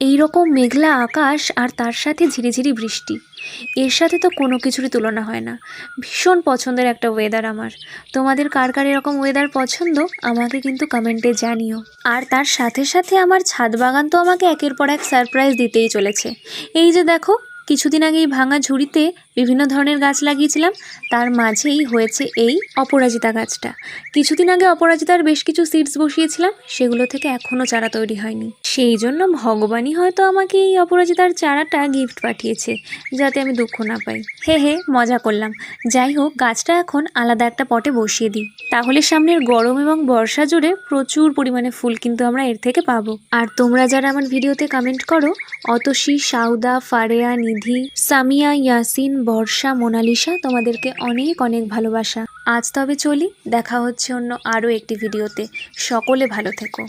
এই রকম মেঘলা আকাশ আর তার সাথে ঝিরিঝিরি বৃষ্টি। এর সাথে তো কোনো কিছুরই তুলনা হয় না। ভীষণ পছন্দের একটা ওয়েদার আমার। তোমাদের কার কার এরকম ওয়েদার পছন্দ, আমাকে কিন্তু কমেন্টে জানিও। আর তার সাথে সাথে আমার ছাদ বাগান তো আমাকে একের পর এক সারপ্রাইজ দিতেই চলেছে। এই যে দেখো কিছুদিন আগেই ভাঙা ঝুড়িতে বিভিন্ন ধরনের গাছ লাগিয়েছিলাম। তার মাঝেই হয়েছে এই অপরাজিতা গাছটা। কিছুদিন আগে অপরাজিতার বেশ কিছু সিডস বসিয়েছিলাম, সেগুলো থেকে এখনও চারা তৈরি হয়নি। সেই জন্য ভগবানই হয়তো আমাকে এই অপরাজিতার চারাটা গিফট পাঠিয়েছে, যাতে আমি দুঃখ না পাই। হে হে, মজা করলাম। যাই হোক, গাছটা এখন আলাদা একটা পটে বসিয়ে দিই। তাহলে সামনের গরম এবং বর্ষা জুড়ে প্রচুর পরিমাণে ফুল কিন্তু আমরা এর থেকে পাবো। আর তোমরা যারা আমার ভিডিওতে কমেন্ট করো, অতসী, সাউদা, ফারেয়া, নিধি সামিয়া, ইয়াসিন, বর্ষা, মোনালিসা তোমাদেরকে অনেক অনেক ভালোবাসা। আজ তবে চলি, দেখা হচ্ছে অন্য আরও একটি ভিডিওতে। সকলে ভালো থেকো।